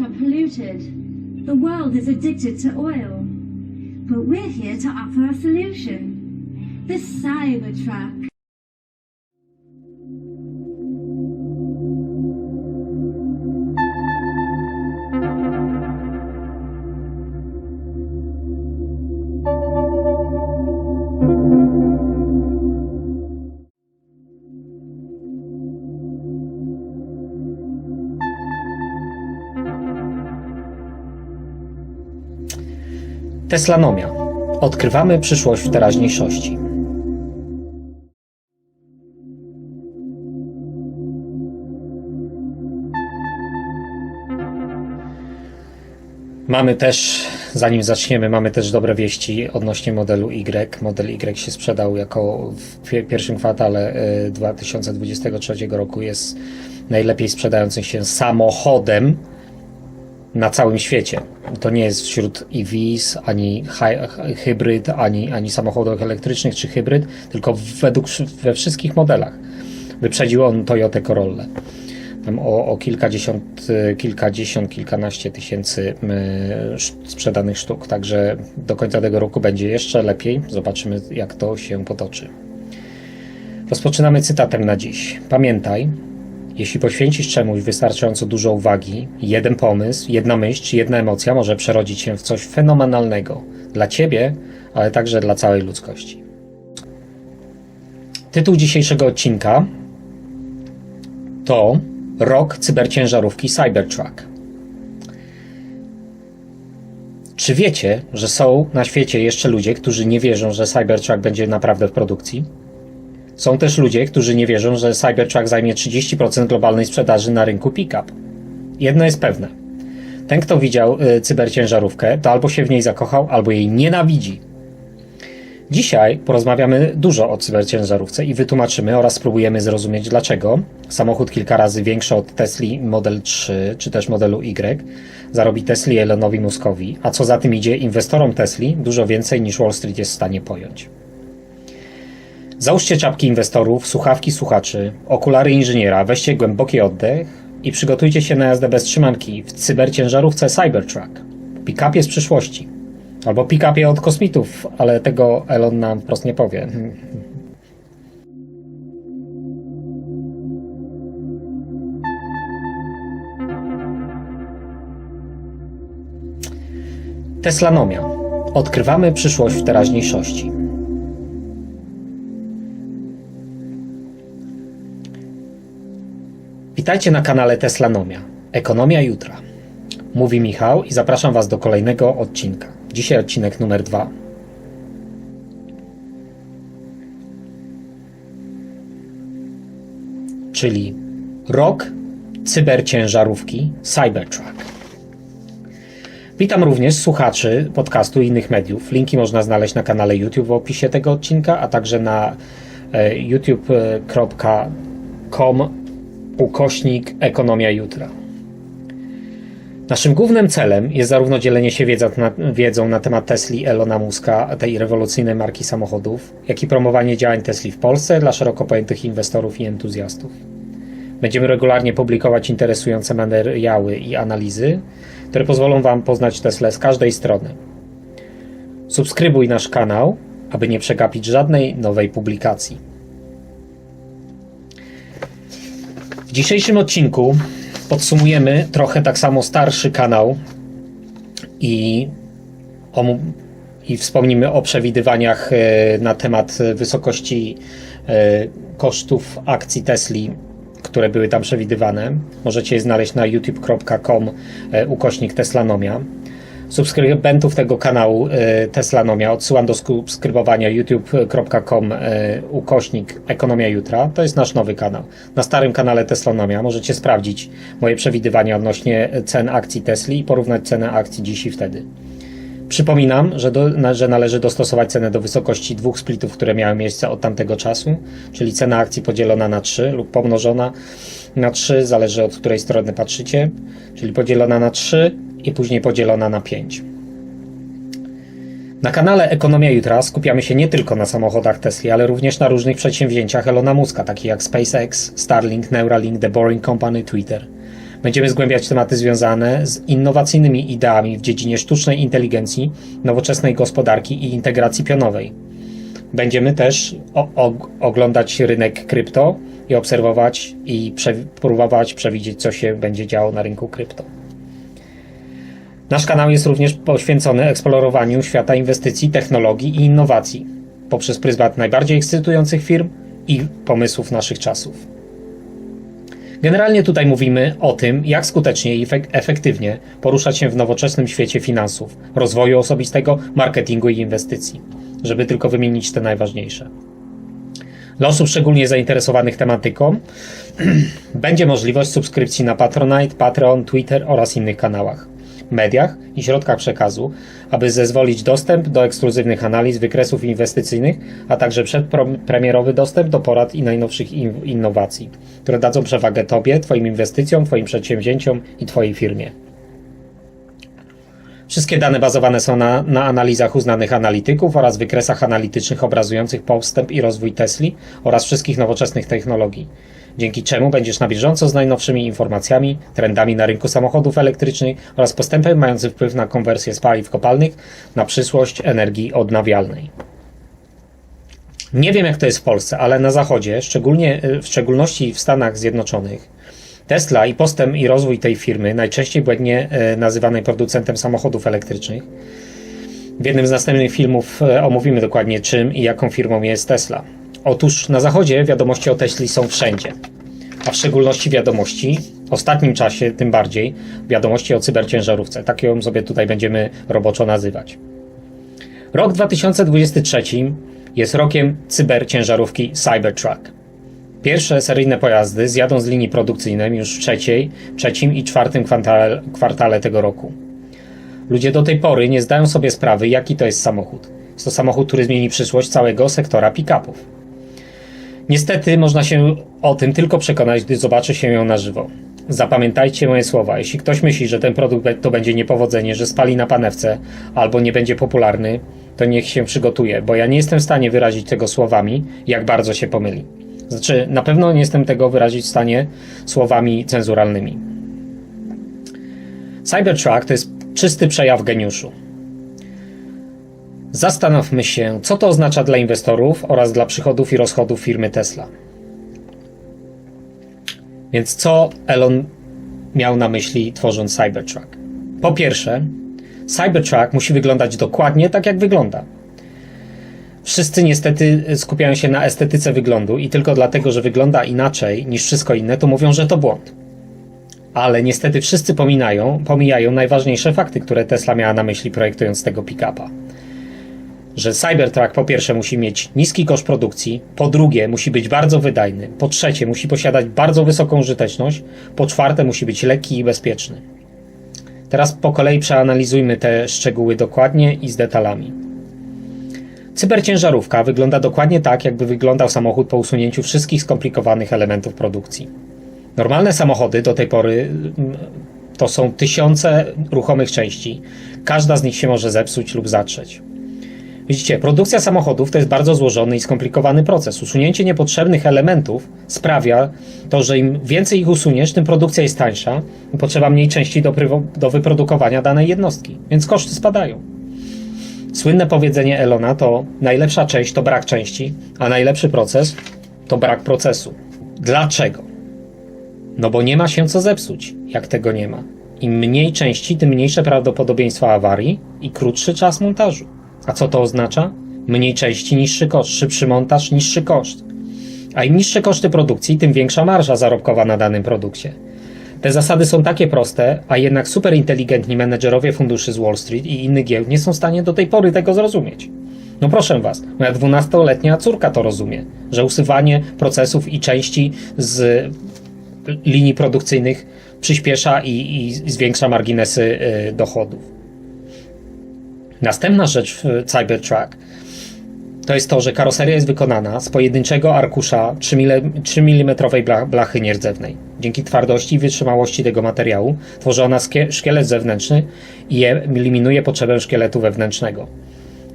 are polluted. The world is addicted to oil. But we're here to offer a solution. The Cybertruck. Teslanomia. Odkrywamy przyszłość w teraźniejszości. Mamy też, zanim zaczniemy, mamy też dobre wieści odnośnie modelu Y. Model Y się sprzedał jako w pie- pierwszym kwartale y, 2023 roku jest najlepiej sprzedającym się samochodem na całym świecie. To nie jest wśród EVs, ani hy- hybryd, ani, ani samochodów elektrycznych czy hybryd, tylko według we wszystkich modelach. Wyprzedził on Toyotę Corollę. Tam o, o kilkadziesiąt, kilkadziesiąt, kilkanaście tysięcy sprzedanych sztuk. Także do końca tego roku będzie jeszcze lepiej. Zobaczymy, jak to się potoczy. Rozpoczynamy cytatem na dziś. Pamiętaj, jeśli poświęcisz czemuś wystarczająco dużo uwagi, jeden pomysł, jedna myśl czy jedna emocja może przerodzić się w coś fenomenalnego dla ciebie, ale także dla całej ludzkości. Tytuł dzisiejszego odcinka to Rok cyberciężarówki Cybertruck. Czy wiecie, że są na świecie jeszcze ludzie, którzy nie wierzą, że Cybertruck będzie naprawdę w produkcji? Są też ludzie, którzy nie wierzą, że Cybertruck zajmie 30% globalnej sprzedaży na rynku pick-up. Jedno jest pewne. Ten, kto widział y, cyberciężarówkę, to albo się w niej zakochał, albo jej nienawidzi. Dzisiaj porozmawiamy dużo o cyberciężarówce i wytłumaczymy oraz spróbujemy zrozumieć, dlaczego samochód kilka razy większy od Tesli Model 3 czy też modelu Y zarobi Tesli Elonowi Muskowi, a co za tym idzie inwestorom Tesli dużo więcej niż Wall Street jest w stanie pojąć. Załóżcie czapki inwestorów, słuchawki słuchaczy, okulary inżyniera, weźcie głęboki oddech i przygotujcie się na jazdę bez trzymanki w cyberciężarówce Cybertruck. Pick-upie z przyszłości. Albo pick-upie od kosmitów, ale tego Elon nam wprost nie powie. Teslanomia. Odkrywamy przyszłość w teraźniejszości. Witajcie na kanale Teslanomia. Ekonomia jutra. Mówi Michał i zapraszam Was do kolejnego odcinka. Dzisiaj odcinek numer dwa. Czyli rok cyberciężarówki Cybertruck. Witam również słuchaczy podcastu i innych mediów. Linki można znaleźć na kanale YouTube w opisie tego odcinka, a także na e, youtube.com ukośnik Ekonomia Jutra. Naszym głównym celem jest zarówno dzielenie się wiedzą na, temat Tesli Elona Muska, tej rewolucyjnej marki samochodów, jak i promowanie działań Tesli w Polsce dla szeroko pojętych inwestorów i entuzjastów. Będziemy regularnie publikować interesujące materiały i analizy, które pozwolą Wam poznać Teslę z każdej strony. Subskrybuj nasz kanał, aby nie przegapić żadnej nowej publikacji. W dzisiejszym odcinku podsumujemy trochę tak samo starszy kanał i, i wspomnimy o przewidywaniach e, na temat wysokości e, kosztów akcji Tesli, które były tam przewidywane. Możecie je znaleźć na youtube.com e, ukośnik Teslanomia. Subskrybentów tego kanału e, Teslanomia odsyłam do subskrybowania youtube.com e, ukośnik Ekonomia Jutra. To jest nasz nowy kanał. Na starym kanale Teslanomia możecie sprawdzić moje przewidywania odnośnie cen akcji Tesli i porównać cenę akcji dziś i wtedy. Przypominam, że, do, że należy dostosować cenę do wysokości dwóch splitów, które miały miejsce od tamtego czasu, czyli cena akcji podzielona na 3 lub pomnożona na 3, zależy od której strony patrzycie, czyli podzielona na 3 i później podzielona na 5. Na kanale Ekonomia Jutra skupiamy się nie tylko na samochodach Tesla, ale również na różnych przedsięwzięciach Elona Muska, takich jak SpaceX, Starlink, Neuralink, The Boring Company, Twitter. Będziemy zgłębiać tematy związane z innowacyjnymi ideami w dziedzinie sztucznej inteligencji, nowoczesnej gospodarki i integracji pionowej. Będziemy też oglądać rynek krypto i obserwować i prze, próbować przewidzieć, co się będzie działo na rynku krypto. Nasz kanał jest również poświęcony eksplorowaniu świata inwestycji, technologii i innowacji poprzez pryzmat najbardziej ekscytujących firm i pomysłów naszych czasów. Generalnie tutaj mówimy o tym, jak skutecznie i efek- efektywnie poruszać się w nowoczesnym świecie finansów, rozwoju osobistego, marketingu i inwestycji, żeby tylko wymienić te najważniejsze. Dla osób szczególnie zainteresowanych tematyką będzie możliwość subskrypcji na Patronite, Patreon, Twitter oraz innych kanałach, mediach i środkach przekazu, aby zezwolić dostęp do ekskluzywnych analiz, wykresów inwestycyjnych, a także przedpremierowy dostęp do porad i najnowszych in- innowacji, które dadzą przewagę Tobie, Twoim inwestycjom, Twoim przedsięwzięciom i Twojej firmie. Wszystkie dane bazowane są na, na analizach uznanych analityków oraz wykresach analitycznych obrazujących postęp i rozwój Tesli oraz wszystkich nowoczesnych technologii. Dzięki czemu będziesz na bieżąco z najnowszymi informacjami, trendami na rynku samochodów elektrycznych oraz postępem mającym wpływ na konwersję z paliw kopalnych na przyszłość energii odnawialnej. Nie wiem jak to jest w Polsce, ale na zachodzie, szczególnie w szczególności w Stanach Zjednoczonych, Tesla i postęp i rozwój tej firmy, najczęściej błędnie e, nazywanej producentem samochodów elektrycznych. W jednym z następnych filmów e, omówimy dokładnie czym i jaką firmą jest Tesla. Otóż na zachodzie wiadomości o Tesli są wszędzie, a w szczególności wiadomości, w ostatnim czasie tym bardziej, wiadomości o cyberciężarówce. Tak ją sobie tutaj będziemy roboczo nazywać. Rok 2023 jest rokiem cyberciężarówki Cybertruck. Pierwsze seryjne pojazdy zjadą z linii produkcyjnej już w trzeciej, trzecim i czwartym kwartale, kwartale tego roku. Ludzie do tej pory nie zdają sobie sprawy, jaki to jest samochód. Jest to samochód, który zmieni przyszłość całego sektora pick-upów. Niestety można się o tym tylko przekonać, gdy zobaczy się ją na żywo. Zapamiętajcie moje słowa. Jeśli ktoś myśli, że ten produkt to będzie niepowodzenie, że spali na panewce albo nie będzie popularny, to niech się przygotuje, bo ja nie jestem w stanie wyrazić tego słowami, jak bardzo się pomyli. Znaczy, na pewno nie jestem tego wyrazić w stanie słowami cenzuralnymi. Cybertruck to jest czysty przejaw geniuszu. Zastanówmy się, co to oznacza dla inwestorów oraz dla przychodów i rozchodów firmy Tesla. Więc co Elon miał na myśli tworząc Cybertruck? Po pierwsze, Cybertruck musi wyglądać dokładnie tak, jak wygląda. Wszyscy niestety skupiają się na estetyce wyglądu i tylko dlatego, że wygląda inaczej niż wszystko inne, to mówią, że to błąd. Ale niestety wszyscy pominają, pomijają najważniejsze fakty, które Tesla miała na myśli projektując tego pick-upa. Że Cybertruck po pierwsze musi mieć niski koszt produkcji, po drugie musi być bardzo wydajny, po trzecie musi posiadać bardzo wysoką użyteczność, po czwarte musi być lekki i bezpieczny. Teraz po kolei przeanalizujmy te szczegóły dokładnie i z detalami. Cyberciężarówka wygląda dokładnie tak, jakby wyglądał samochód po usunięciu wszystkich skomplikowanych elementów produkcji. Normalne samochody do tej pory mm, to są tysiące ruchomych części. Każda z nich się może zepsuć lub zatrzeć. Widzicie, produkcja samochodów to jest bardzo złożony i skomplikowany proces. Usunięcie niepotrzebnych elementów sprawia to, że im więcej ich usuniesz, tym produkcja jest tańsza i potrzeba mniej części do, do wyprodukowania danej jednostki, więc koszty spadają. Słynne powiedzenie Elona to najlepsza część to brak części, a najlepszy proces to brak procesu. Dlaczego? No bo nie ma się co zepsuć, jak tego nie ma. Im mniej części, tym mniejsze prawdopodobieństwo awarii i krótszy czas montażu. A co to oznacza? Mniej części, niższy koszt, szybszy montaż, niższy koszt. A im niższe koszty produkcji, tym większa marża zarobkowa na danym produkcie. Te zasady są takie proste, a jednak superinteligentni menedżerowie funduszy z Wall Street i innych giełd nie są w stanie do tej pory tego zrozumieć. No proszę was, moja dwunastoletnia córka to rozumie, że usuwanie procesów i części z linii produkcyjnych przyspiesza i, i zwiększa marginesy y, dochodów. Następna rzecz w Cybertruck to jest to, że karoseria jest wykonana z pojedynczego arkusza 3 mm blachy nierdzewnej. Dzięki twardości i wytrzymałości tego materiału tworzy ona szkielet zewnętrzny i eliminuje potrzebę szkieletu wewnętrznego.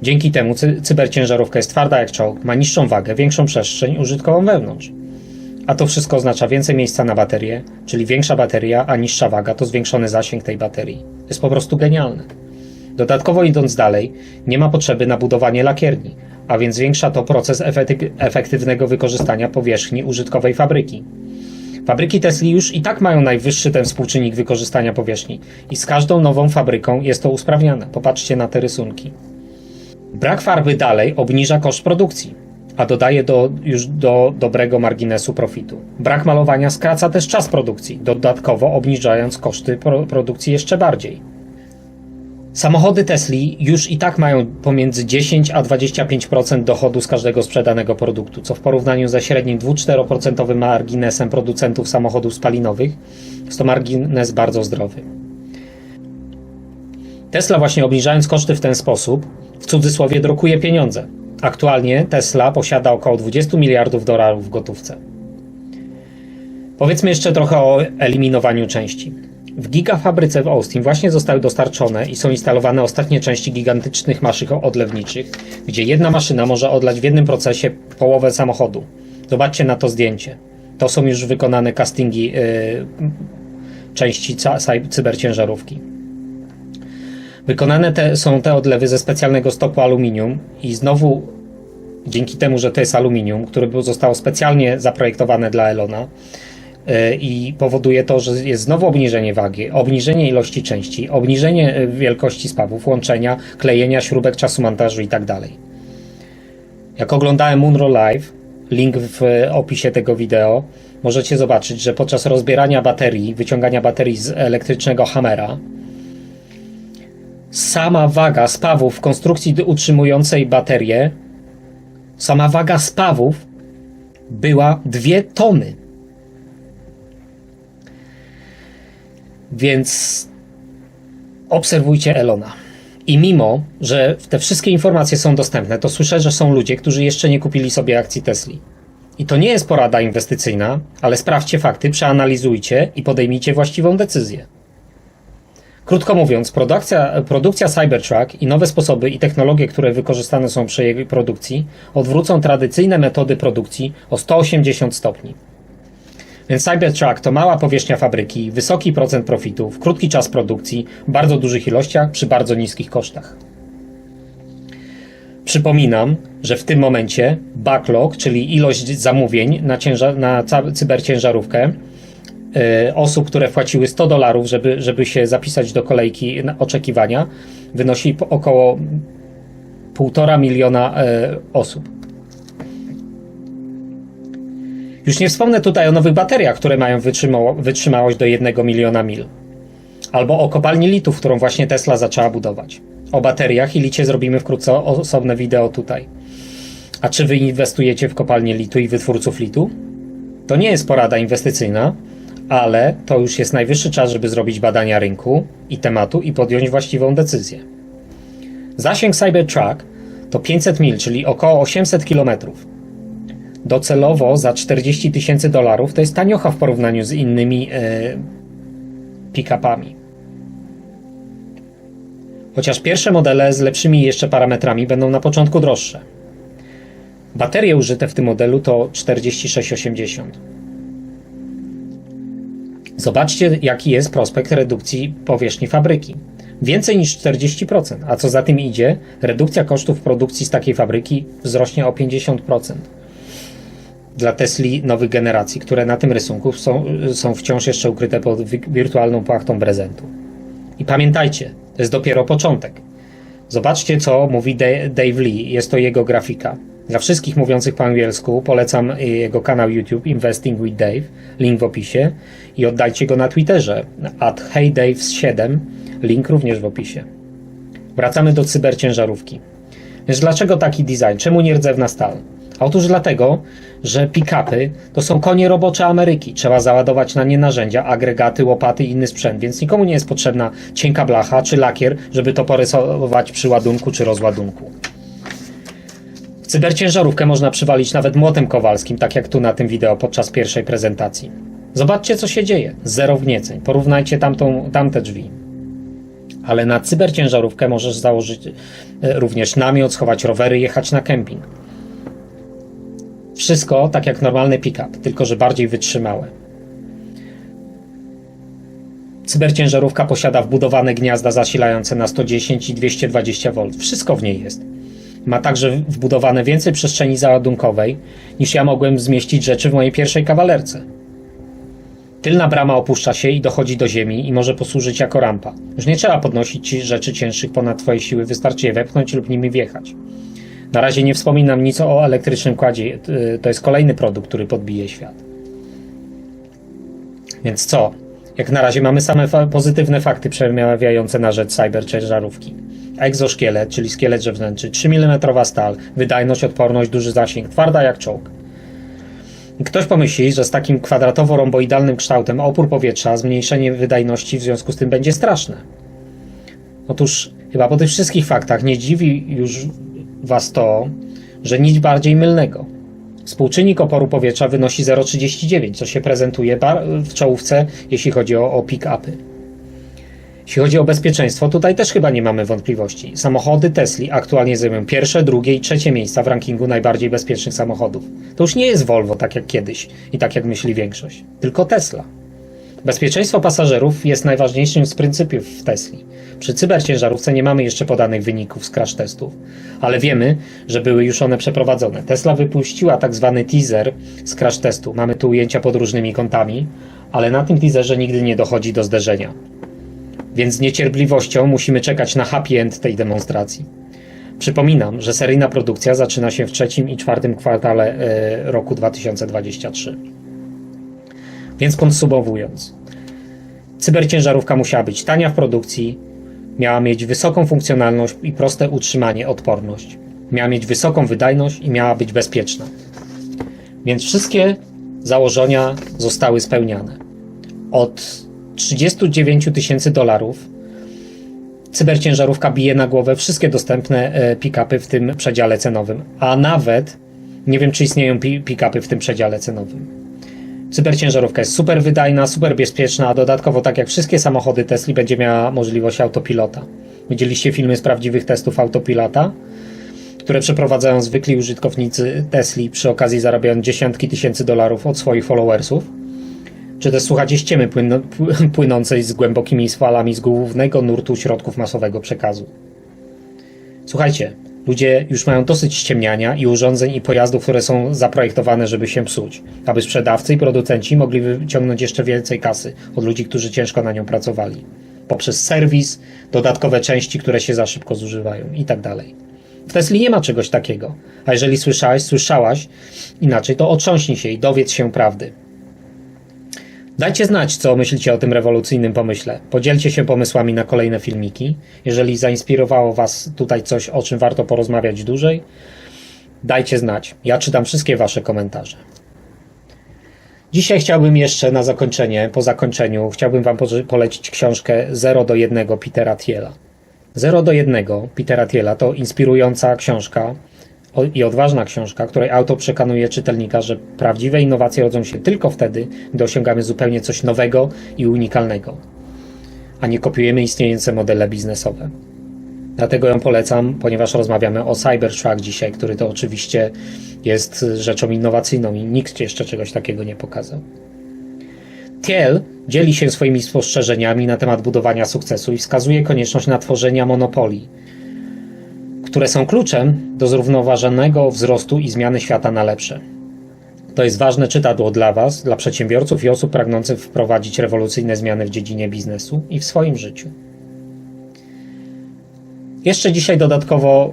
Dzięki temu cy cyberciężarówka jest twarda jak czołg, ma niższą wagę, większą przestrzeń użytkową wewnątrz. A to wszystko oznacza więcej miejsca na baterię, czyli większa bateria, a niższa waga to zwiększony zasięg tej baterii. Jest po prostu genialne. Dodatkowo idąc dalej, nie ma potrzeby na budowanie lakierni, a więc zwiększa to proces efekty- efektywnego wykorzystania powierzchni użytkowej fabryki. Fabryki Tesli już i tak mają najwyższy ten współczynnik wykorzystania powierzchni i z każdą nową fabryką jest to usprawniane. Popatrzcie na te rysunki. Brak farby dalej obniża koszt produkcji, a dodaje do, już do dobrego marginesu profitu. Brak malowania skraca też czas produkcji, dodatkowo obniżając koszty pro, produkcji jeszcze bardziej. Samochody Tesli już i tak mają pomiędzy 10 a 25% dochodu z każdego sprzedanego produktu, co w porównaniu ze średnim 2-4% marginesem producentów samochodów spalinowych jest to margines bardzo zdrowy. Tesla właśnie obniżając koszty w ten sposób, w cudzysłowie drukuje pieniądze. Aktualnie Tesla posiada około 20 miliardów dolarów w gotówce. Powiedzmy jeszcze trochę o eliminowaniu części. W gigafabryce w Austin właśnie zostały dostarczone i są instalowane ostatnie części gigantycznych maszyn odlewniczych, gdzie jedna maszyna może odlać w jednym procesie połowę samochodu. Zobaczcie na to zdjęcie. To są już wykonane castingi yy, części cyberciężarówki. Wykonane te, są te odlewy ze specjalnego stopu aluminium i znowu dzięki temu, że to jest aluminium, które zostało specjalnie zaprojektowane dla Elona i powoduje to, że jest znowu obniżenie wagi, obniżenie ilości części, obniżenie yy, wielkości spawów, łączenia, klejenia śrubek, czasu montażu i tak. Jak oglądałem Munro Live, link w e, opisie tego wideo, możecie zobaczyć, że podczas rozbierania baterii, wyciągania baterii z elektrycznego Hammera, sama waga spawów w konstrukcji utrzymującej baterię, sama waga spawów była 2 tony. Więc obserwujcie Elona. I mimo, że te wszystkie informacje są dostępne, to słyszę, że są ludzie, którzy jeszcze nie kupili sobie akcji Tesli. I to nie jest porada inwestycyjna, ale sprawdźcie fakty, przeanalizujcie i podejmijcie właściwą decyzję. Krótko mówiąc, produkcja, produkcja Cybertruck i nowe sposoby i technologie, które wykorzystane są przy jej produkcji, odwrócą tradycyjne metody produkcji o 180 stopni. Cybertruck to mała powierzchnia fabryki, wysoki procent profitów, krótki czas produkcji, bardzo dużych ilościach przy bardzo niskich kosztach. Przypominam, że w tym momencie backlog, czyli ilość zamówień na, na cyberciężarówkę, e, osób, które wpłaciły 100 dolarów, żeby, żeby się zapisać do kolejki oczekiwania, wynosi około 1,5 miliona e, osób. Już nie wspomnę tutaj o nowych bateriach, które mają wytrzymało- wytrzymałość do 1 miliona mil. Albo o kopalni litów, którą właśnie Tesla zaczęła budować. O bateriach i licie zrobimy wkrótce osobne wideo tutaj. A czy wy inwestujecie w kopalnię litu i wytwórców litu? To nie jest porada inwestycyjna, ale to już jest najwyższy czas, żeby zrobić badania rynku i tematu i podjąć właściwą decyzję. Zasięg Cybertruck to 500 mil, czyli około 800 kilometrów. Docelowo za 40 tysięcy dolarów to jest taniocha w porównaniu z innymi e, pick-upami. Chociaż pierwsze modele z lepszymi jeszcze parametrami będą na początku droższe. Baterie użyte w tym modelu to 4680. Zobaczcie, jaki jest prospekt redukcji powierzchni fabryki. Więcej niż 40%, a co za tym idzie, redukcja kosztów produkcji z takiej fabryki wzrośnie o 50% dla Tesli nowych generacji, które na tym rysunku są, są wciąż jeszcze ukryte pod wi- wirtualną płachtą prezentu. I pamiętajcie, to jest dopiero początek. Zobaczcie, co mówi Da- Dave Lee, jest to jego grafika. Dla wszystkich mówiących po angielsku polecam y, jego kanał YouTube Investing with Dave, link w opisie i oddajcie go na Twitterze at heydave7, link również w opisie. Wracamy do cyberciężarówki. Więc dlaczego taki design? Czemu nie rdzewna stal? Otóż dlatego, że pick-upy to są konie robocze Ameryki. Trzeba załadować na nie narzędzia, agregaty, łopaty i inny sprzęt, więc nikomu nie jest potrzebna cienka blacha czy lakier, żeby to porysować przy ładunku czy rozładunku. W cyberciężarówkę można przywalić nawet młotem kowalskim, tak jak tu na tym wideo podczas pierwszej prezentacji. Zobaczcie, co się dzieje. Zero wnieceń. Porównajcie tamtą, tamte drzwi. Ale na cyberciężarówkę możesz założyć e, również namiot, schować rowery, jechać na kemping. Wszystko tak jak normalny pick-up, tylko że bardziej wytrzymałe. Cyberciężarówka posiada wbudowane gniazda zasilające na 110 i 220 V. Wszystko w niej jest. Ma także wbudowane więcej przestrzeni załadunkowej, niż ja mogłem zmieścić rzeczy w mojej pierwszej kawalerce. Tylna brama opuszcza się i dochodzi do ziemi i może posłużyć jako rampa. Już nie trzeba podnosić rzeczy cięższych ponad twoje siły, wystarczy je wepchnąć lub nimi wjechać. Na razie nie wspominam nic o elektrycznym kładzie. y, To jest kolejny produkt, który podbije świat. Więc co? Jak na razie mamy same fa- pozytywne fakty przemawiające na rzecz cyberciężarówki. Egzoszkielet, czyli szkielet wewnętrzny, 3 mm stal, wydajność, odporność, duży zasięg, twarda jak czołg. Ktoś pomyśli, że z takim kwadratowo-romboidalnym kształtem opór powietrza, zmniejszenie wydajności w związku z tym będzie straszne. Otóż chyba po tych wszystkich faktach nie dziwi już Was to, że nic bardziej mylnego. Współczynnik oporu powietrza wynosi 0,39, co się prezentuje w czołówce, jeśli chodzi o, o pick-upy. Jeśli chodzi o bezpieczeństwo, tutaj też chyba nie mamy wątpliwości. Samochody Tesli aktualnie zajmują pierwsze, drugie i trzecie miejsca w rankingu najbardziej bezpiecznych samochodów. To już nie jest Volvo tak jak kiedyś i tak jak myśli większość, tylko Tesla. Bezpieczeństwo pasażerów jest najważniejszym z pryncypiów w Tesli. Przy cyberciężarówce nie mamy jeszcze podanych wyników z crash testów, ale wiemy, że były już one przeprowadzone. Tesla wypuściła tak zwany teaser z crash testu. Mamy tu ujęcia pod różnymi kątami, ale na tym teaserze nigdy nie dochodzi do zderzenia. Więc z niecierpliwością musimy czekać na happy end tej demonstracji. Przypominam, że seryjna produkcja zaczyna się w trzecim i czwartym kwartale e, roku 2023. Więc podsumowując, cyberciężarówka musiała być tania w produkcji, miała mieć wysoką funkcjonalność i proste utrzymanie, odporność. Miała mieć wysoką wydajność i miała być bezpieczna. Więc wszystkie założenia zostały spełniane. Od 39 tysięcy dolarów cyberciężarówka bije na głowę wszystkie dostępne e, pick-upy w tym przedziale cenowym, a nawet nie wiem, czy istnieją pi- pick-upy w tym przedziale cenowym. Cyberciężarówka jest super wydajna, super bezpieczna, a dodatkowo, tak jak wszystkie samochody Tesla, będzie miała możliwość autopilota. Widzieliście filmy z prawdziwych testów autopilota, które przeprowadzają zwykli użytkownicy Tesli przy okazji zarabiając dziesiątki tysięcy dolarów od swoich followersów? Czy też słuchacie ściemy płyn- pł- płynącej z głębokimi falami z głównego nurtu środków masowego przekazu? Słuchajcie, ludzie już mają dosyć ściemniania i urządzeń i pojazdów, które są zaprojektowane, żeby się psuć, aby sprzedawcy i producenci mogli wyciągnąć jeszcze więcej kasy od ludzi, którzy ciężko na nią pracowali. Poprzez serwis, dodatkowe części, które się za szybko zużywają i tak dalej. W Tesli nie ma czegoś takiego. A jeżeli słyszałeś, słyszałaś inaczej, to otrząśnij się i dowiedz się prawdy. Dajcie znać, co myślicie o tym rewolucyjnym pomyśle. Podzielcie się pomysłami na kolejne filmiki. Jeżeli zainspirowało Was tutaj coś, o czym warto porozmawiać dłużej, dajcie znać. Ja czytam wszystkie Wasze komentarze. Dzisiaj chciałbym jeszcze na zakończenie, po zakończeniu, chciałbym Wam polecić książkę 0 do 1 Petera Thiela. 0 do 1 Petera Thiela to inspirująca książka i odważna książka, której autor przekonuje czytelnika, że prawdziwe innowacje rodzą się tylko wtedy, gdy osiągamy zupełnie coś nowego i unikalnego, a nie kopiujemy istniejące modele biznesowe. Dlatego ją polecam, ponieważ rozmawiamy o Cybertruck dzisiaj, który to oczywiście jest rzeczą innowacyjną i nikt jeszcze czegoś takiego nie pokazał. Thiel dzieli się swoimi spostrzeżeniami na temat budowania sukcesu i wskazuje konieczność natworzenia monopolii, które są kluczem do zrównoważonego wzrostu i zmiany świata na lepsze. To jest ważne czytadło dla Was, dla przedsiębiorców i osób pragnących wprowadzić rewolucyjne zmiany w dziedzinie biznesu i w swoim życiu. Jeszcze dzisiaj dodatkowo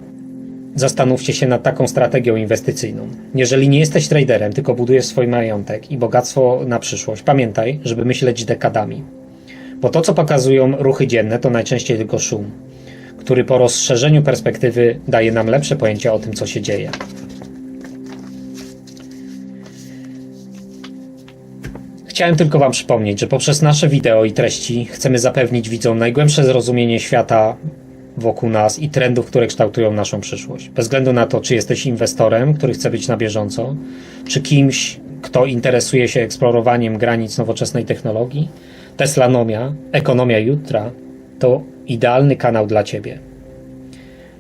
zastanówcie się nad taką strategią inwestycyjną. Jeżeli nie jesteś traderem, tylko budujesz swój majątek i bogactwo na przyszłość, pamiętaj, żeby myśleć dekadami. Bo to, co pokazują ruchy dzienne, to najczęściej tylko szum, który po rozszerzeniu perspektywy daje nam lepsze pojęcie o tym, co się dzieje. Chciałem tylko Wam przypomnieć, że poprzez nasze wideo i treści chcemy zapewnić widzom najgłębsze zrozumienie świata wokół nas i trendów, które kształtują naszą przyszłość. Bez względu na to, czy jesteś inwestorem, który chce być na bieżąco, czy kimś, kto interesuje się eksplorowaniem granic nowoczesnej technologii, Teslanomia, ekonomia jutra to idealny kanał dla Ciebie.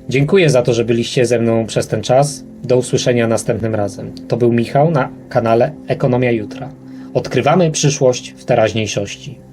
Dziękuję za to, że byliście ze mną przez ten czas. Do usłyszenia następnym razem. To był Michał na kanale Ekonomia Jutra. Odkrywamy przyszłość w teraźniejszości.